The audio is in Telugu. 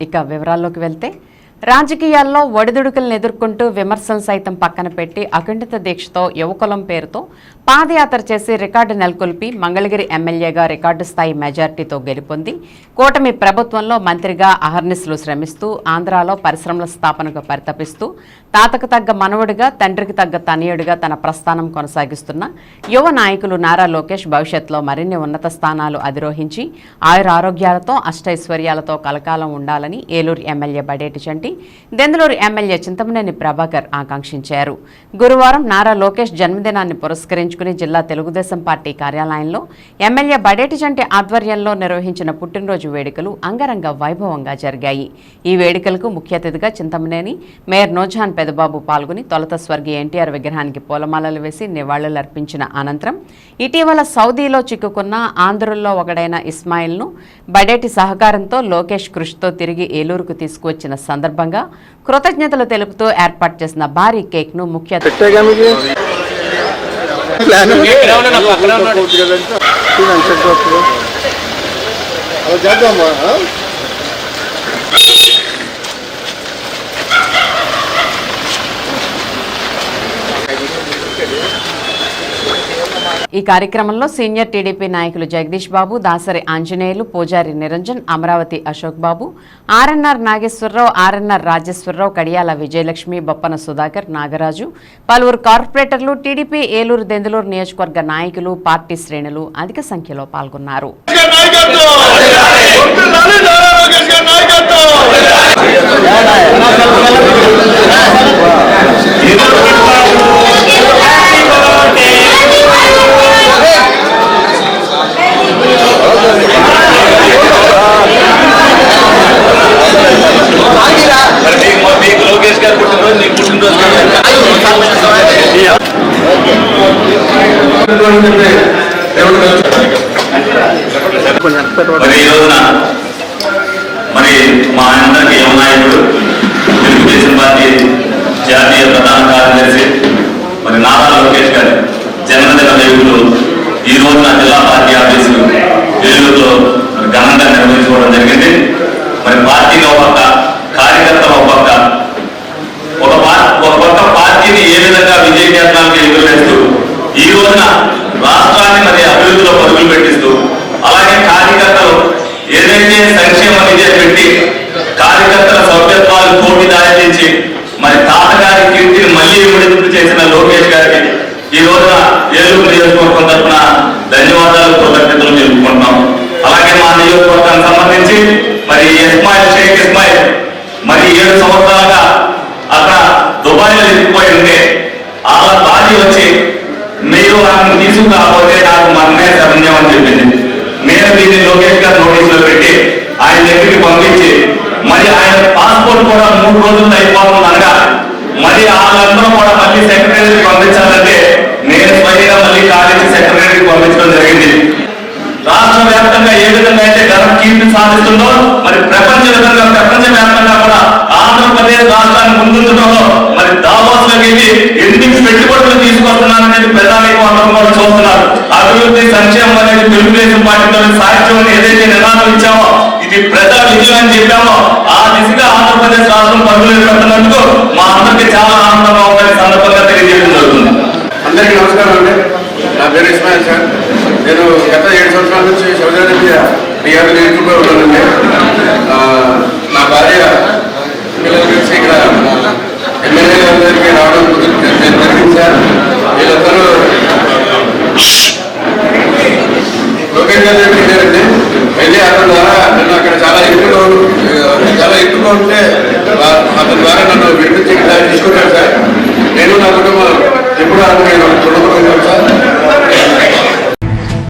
ఇక వివరాల్లోకి వెళ్తే రాజకీయాల్లో ఒడిదుడుకులను ఎదుర్కొంటూ విమర్శలు సైతం పక్కన పెట్టి అఖండిత దీక్షతో యువకులం పేరుతో పాదయాత్ర చేసి రికార్డు నెలకొల్పి మంగళగిరి ఎమ్మెల్యేగా రికార్డు స్థాయి మెజార్టీతో గెలుపొంది. కూటమి ప్రభుత్వంలో మంత్రిగా అహర్నిస్లు శ్రమిస్తూ ఆంధ్రాలో పరిశ్రమల స్థాపనకు పరితపిస్తూ తాతకు తగ్గ మనవుడిగా తండ్రికి తగ్గ తనయుడిగా తన ప్రస్థానం కొనసాగిస్తున్న యువ నాయకులు నారా లోకేష్ భవిష్యత్తులో మరిన్ని ఉన్నత స్థానాలు అధిరోహించి ఆయుర ఆరోగ్యాలతో అష్టైశ్వర్యాలతో కలకాలం ఉండాలని ఏలూరు ఎమ్మెల్యే బడేటి చంటి దెందులూరు ఎమ్మెల్యే చింతమనేని ప్రభాకర్ ఆకాంక్షించారు. గురువారం నారా లోకేష్ జన్మదినాన్ని పురస్కరించుకుని జిల్లా తెలుగుదేశం పార్టీ కార్యాలయంలో ఎమ్మెల్యే బడేటి జంటి ఆధ్వర్యంలో నిర్వహించిన పుట్టినరోజు వేడుకలు అంగరంగ వైభవంగా జరిగాయి. ఈ వేడుకలకు ముఖ్య అతిథిగా చింతమనేని మేయర్ నోజాన్ పెదబాబు పాల్గొని తొలత స్వర్గీయ ఎన్టీఆర్ విగ్రహానికి పూలమాలలు వేసి నివాళులర్పించిన అనంతరం ఇటీవల సౌదీలో చిక్కుకున్న ఆంధ్రుల్లో ఒకడైన ఇస్మాయిల్ను బడేటి సహకారంతో లోకేష్ కృషితో తిరిగి ఏలూరుకు తీసుకువచ్చిన సందర్భంగా కృతజ్ఞతలు తెలుపుతూ ఏర్పాటు చేసిన భారీ కేక్ను ముఖ్య ప్లాన్ అలా చేద్దామా ఈ కార్యక్రమంలో సీనియర్ టీడీపీ నాయకులు జగదీష్ బాబు దాసరి ఆంజనేయులు పూజారి నిరంజన్ అమరావతి అశోక్ బాబు ఆర్ఎన్ఆర్ నాగేశ్వరరావు ఆర్ఎన్ఆర్ రాజేశ్వరరావు కడియాల విజయలక్ష్మి బొప్పన సుధాకర్ నాగరాజు పలువురు కార్పొరేటర్లు టీడీపీ ఏలూరు దెందులూరు నియోజకవర్గ నాయకులు పార్టీ శ్రేణులు అధిక సంఖ్యలో పాల్గొన్నారు. నాయకత్వం! మరి ఈ రోజున మరి మా అందరికి యువ తెలుగుదేశం పార్టీ జాతీయ ప్రధాన కార్యదర్శి మరి నారా లోకేష్ గారి జన్మదిన వేడుకలు ఈ రోజున జిల్లా పార్టీ ఆఫీసు ఏలూరులో ఘనంగా నిర్వహించుకోవడం జరిగింది. మరి పార్టీలో ఒక పక్క కార్యకర్తల ఒక పక్క ఒక పా- ఒక పక్క పార్టీని ఏ విధంగా విజయ కేంద్రానికి ఎదురువేస్తూ ఈ రోజున రాష్ట్రాన్ని మరి అభివృద్ధిలో పరుగులు పెట్టిస్తూ అలాగే కార్యకర్తలు ఏదైతే సంక్షేమ నిధి పెట్టి కార్యకర్తల సభ్యత్వాలు కోటి దాయించి మరి తాతగారి కీర్తిని మళ్ళీ విడుదల చేసిన లోకేష్ గారికి ఈ రోజున ఏలూరు నియోజకవర్గం తరఫున ధన్యవాదాలు కృతజ్ఞతలు తెలుపుకుంటున్నాం. అలాగే మా నియోజకవర్గానికి సంబంధించి మరి ఇస్మాయిల్ షేక్ ఇస్మాయిల్ మరి ఏడు సంవత్సరాలుగా అక్కడ దుబాయ్లో ఇరుక్కుపోయి ఉంటే అలా బాధి వచ్చి మీరు ఆమెను తీసుకురాకపోతే నాకు మరణే శరణ్యం అని చెప్పింది. నేను దీన్ని లోకేష్ గారు నోటీసులో పెట్టి ఆయన దగ్గరికి పంపించి మరి ఆయన పాస్పోర్ట్ కూడా మూడు రోజుల్లో అయిపోతుందనగా మరి వాళ్ళందరూ కూడా మళ్ళీ సెక్రటరీకి పంపించాలంటే నేను మళ్ళీ కాలేజీ సెక్రటరీకి పంపించడం జరిగింది. రాష్ట్ర వ్యాప్తంగా ఏ విధంగా అయితే ఘన కీర్తి సాధిస్తుందో మరి ప్రపంచ విధంగా ప్రపంచ వ్యాప్తంగా కూడా ఆంధ్రప్రదేశ్ రాష్ట్రాన్ని ముందుంచడంలో మరి దావాస్ వెళ్ళి ఎన్ని పెట్టుబడులు తీసుకొస్తున్నారనేది ప్రధాని అందరం కూడా చూస్తున్నారు. అభివృద్ధి సంక్షేమం అనేది తెలుగుదేశం పార్టీతో సాహిత్యం ఏదైతే నినాదం ఇచ్చామో ఇది ప్రజా విజయం అని చెప్పామో ఆ దిశగా ఆంధ్రప్రదేశ్ రాష్ట్రం పనులు పెట్టినందుకు మా అందరికీ చాలా ఆనందంగా ఉందని సందర్భంగా తెలియజేయడం జరుగుతుంది. నమస్కారం అండి. నా పేరు ఇస్మాయిల్ సార్. నేను గత ఏడు సంవత్సరాల నుంచి శివజాని మీద టీఆర్ఎల్ నేర్చుకుంటూ ఉన్నానండి